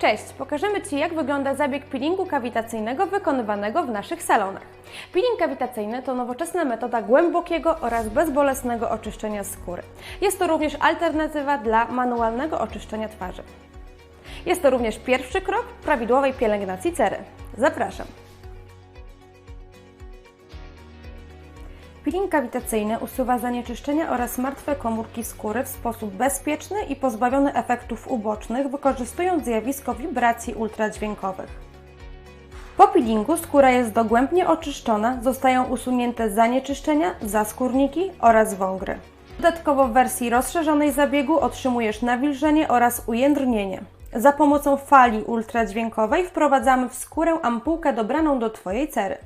Cześć! Pokażemy Ci, jak wygląda zabieg peelingu kawitacyjnego wykonywanego w naszych salonach. Peeling kawitacyjny to nowoczesna metoda głębokiego oraz bezbolesnego oczyszczenia skóry. Jest to również alternatywa dla manualnego oczyszczenia twarzy. Jest to również pierwszy krok prawidłowej pielęgnacji cery. Zapraszam! Peeling kawitacyjny usuwa zanieczyszczenia oraz martwe komórki skóry w sposób bezpieczny i pozbawiony efektów ubocznych, wykorzystując zjawisko wibracji ultradźwiękowych. Po peelingu skóra jest dogłębnie oczyszczona, zostają usunięte zanieczyszczenia, zaskórniki oraz wągry. Dodatkowo w wersji rozszerzonej zabiegu otrzymujesz nawilżenie oraz ujędrnienie. Za pomocą fali ultradźwiękowej wprowadzamy w skórę ampułkę dobraną do Twojej cery.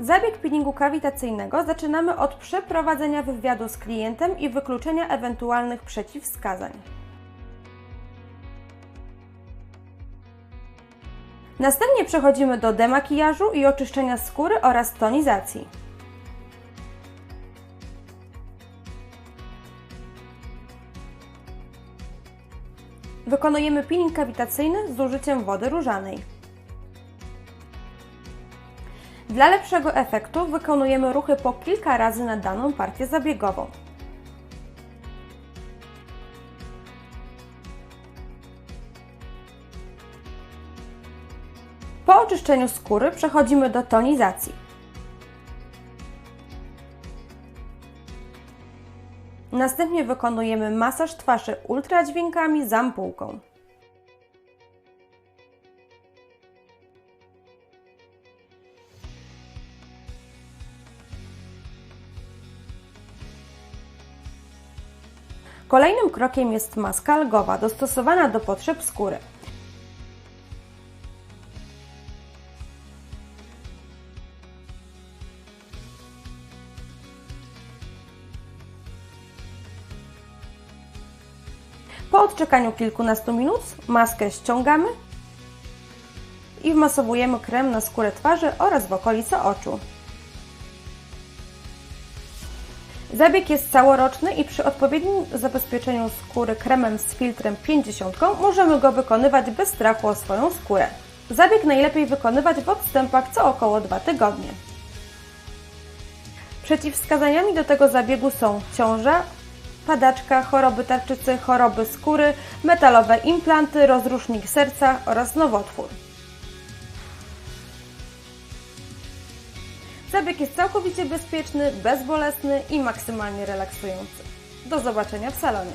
Zabieg peelingu kawitacyjnego zaczynamy od przeprowadzenia wywiadu z klientem i wykluczenia ewentualnych przeciwwskazań. Następnie przechodzimy do demakijażu i oczyszczenia skóry oraz tonizacji. Wykonujemy peeling kawitacyjny z użyciem wody różanej. Dla lepszego efektu wykonujemy ruchy po kilka razy na daną partię zabiegową. Po oczyszczeniu skóry przechodzimy do tonizacji. Następnie wykonujemy masaż twarzy ultradźwiękami z ampułką. Kolejnym krokiem jest maska algowa, dostosowana do potrzeb skóry. Po odczekaniu kilkunastu minut maskę ściągamy i wmasowujemy krem na skórę twarzy oraz w okolice oczu. Zabieg jest całoroczny i przy odpowiednim zabezpieczeniu skóry kremem z filtrem 50 możemy go wykonywać bez strachu o swoją skórę. Zabieg najlepiej wykonywać w odstępach co około 2 tygodnie. Przeciwwskazaniami do tego zabiegu są ciąża, padaczka, choroby tarczycy, choroby skóry, metalowe implanty, rozrusznik serca oraz nowotwór. Zabieg jest całkowicie bezpieczny, bezbolesny i maksymalnie relaksujący. Do zobaczenia w salonie.